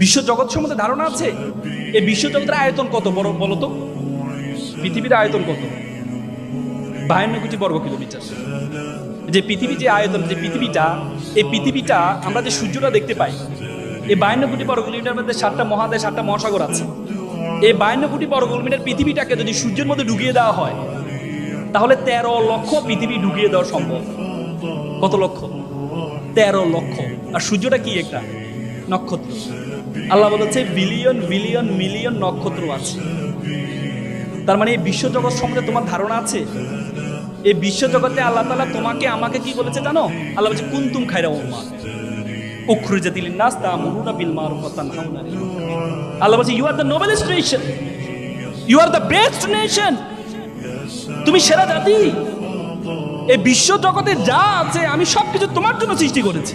বিশ্ব জগৎ সম্বন্ধে ধারণা আছে? এই বিশ্ব জগতের আয়তন কত বড় বলতো? পৃথিবীর আয়তন কত? বাহান্ন কোটি বর্গ কিলোমিটার। যে পৃথিবী যে আয়তন, যে পৃথিবীটা, এই পৃথিবীটা আমরা যে সূর্যটা দেখতে পাই, এই বায়ান্ন কোটি বর্গ কিলোমিটার মধ্যে সাতটা মহাদেশ, সাতটা মহাসাগর আছে। এই বায়ান্ন কোটি বর্গ কিলোমিটার পৃথিবীটাকে যদি সূর্যের মধ্যে ঢুকিয়ে দেওয়া হয়, তাহলে তেরো লক্ষ পৃথিবী ঢুকিয়ে দেওয়া সম্ভব। কত লক্ষ? তেরো লক্ষ। আর সূর্যটা কি একটা? নক্ষত্র। আল্লাহ বলেছে, বিলিয়ন বিলিয়ন, মিলিয়ন নক্ষত্র আছে। তার মানে এই বিশ্বজগৎ সম্বন্ধে তোমার ধারণা আছে? এই বিশ্বজগতে আল্লাহ তালা তোমাকে, আমাকে কি বলেছে জানো? আল্লাহ বলছে, কুন্তুম খাইরা উম্মা উখরুজা দিলেন নাস তা মুনুনা বিল মারুফ তানহাউনা আল্লাহ বলছে you are the noblest nation you are the best nation তুমি সেরা জাতি। এই বিশ্ব জগতে যা আছে, আমি সবকিছু তোমার জন্য সৃষ্টি করেছি।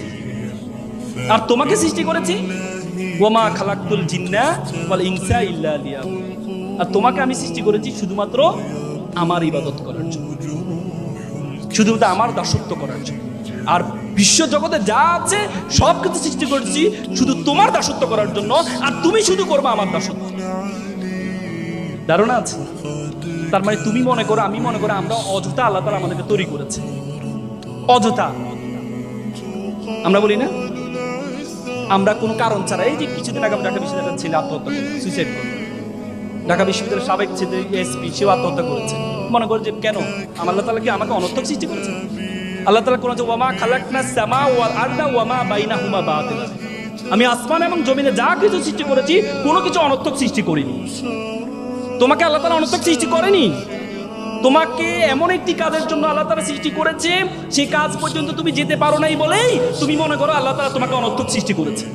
আর তোমাকে সৃষ্টি করেছি? ওমা খালাকুল জিন্না ওয়াল ইনসা ইল্লা লিয়াবুদুন। আর তোমাকে আমি সৃষ্টি করেছি শুধুমাত্র আমার ইবাদত করার জন্য। শুধুমাত্র আমার দাসত্ব করার জন্য। আর বিশ্ব জগতে যা আছে সব কিছু সৃষ্টি করেছি শুধু তোমার দাসত্ব করার জন্য। আর তুমি শুধু করবে আমার দাসত্ব। ধারণা আছে? তার মানে তুমি মনে করো, আমি মনে করো, আমরা অযথা আল্লাহ তালা আমাদেরকে তৈরি করেছে। অযথা। আমরা বলি না? আমরা কোনো কারণ ছাড়া, এই যে কিছুদিন আগে ঢাকা বিশ্ববিদ্যালয়ের ছেলে আত্মহত্যা সুইসাইড করল ঢাকা বিশ্ববিদ্যালয়ের সাবেক ছেলে এসপি, সেও আত্মহত্যা করেছে। মনে করে যে কেন? আল্লাহ তালা কি আমাকে অনর্থক সৃষ্টি করেছে? আল্লাহ তালা কোনো ওয়ামা খালাকনা সামা ওয়াল আরদা, ওয়ামা বাইনা হুমা বাতিলা। আমি আসমান এবং জমিনে যা কিছু সৃষ্টি করেছি, কোনো কিছু অনর্থক সৃষ্টি করিনি। তোমাকে আল্লাহ তালা অনর্থক সৃষ্টি করেনি? তোমাকে এমন একটি কাজের জন্য আল্লাহ তালা সৃষ্টি করেছে সেই কাজ পর্যন্ত তুমি যেতে পারো নাই বলেই তুমি মনে করো আল্লাহ তালা তোমাকে অনর্থক সৃষ্টি করেছে।